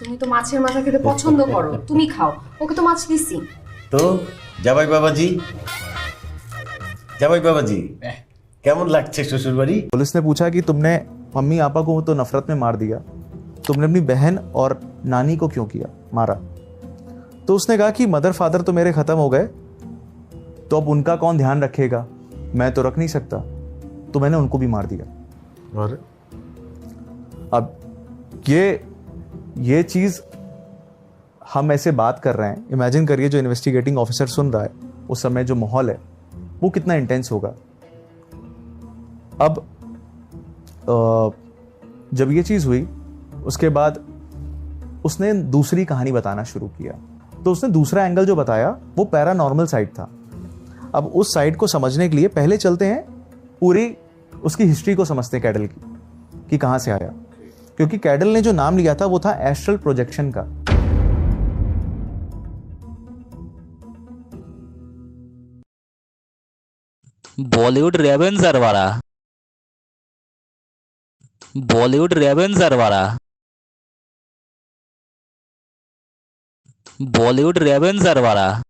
তুমি তো মাছের মাথা খেতে পছন্দ করো তুমি খাও ওকে তো মাছ দিছি তো জামাই বাবাজি জামাই বাবাজি কেমন লাগছে শ্বশুর বাড়ি पुलिस ने पूछा कि तुमने मम्मी आपा को तो नफरत में मार दिया तुमने अपनी बहन और नानी को क्यों किया मारा तो उसने कहा कि मदर फादर तो मेरे खत्म हो गए तो अब उनका कौन ध्यान रखेगा मैं तो रख नहीं सकता तो मैंने उनको भी मार दिया और अब ये ये चीज़ हम ऐसे बात कर रहे हैं। इमेजिन करिए जो इन्वेस्टिगेटिंग ऑफिसर सुन रहा है, उस समय जो माहौल है, वो कितना इंटेंस होगा। अब जब ये चीज़ हुई, उसके बाद उसने दूसरी कहानी बताना शुरू किया। तो उसने दूसरा एंगल जो बताया, वो पैरानॉर्मल साइड था। अब उस साइड को समझने के लिए पहले चलते हैं पूरी उसकी हिस्ट्री को समझते हैं कैडल की, कि कहाँ से आया। क्योंकि कैडल ने जो नाम लिया था वो था एस्ट्रल प्रोजेक्शन का। बॉलीवुड रेवेंसर वाला। बॉलीवुड रेवेंसर वाला। बॉलीवुड रेवेंसर वाला।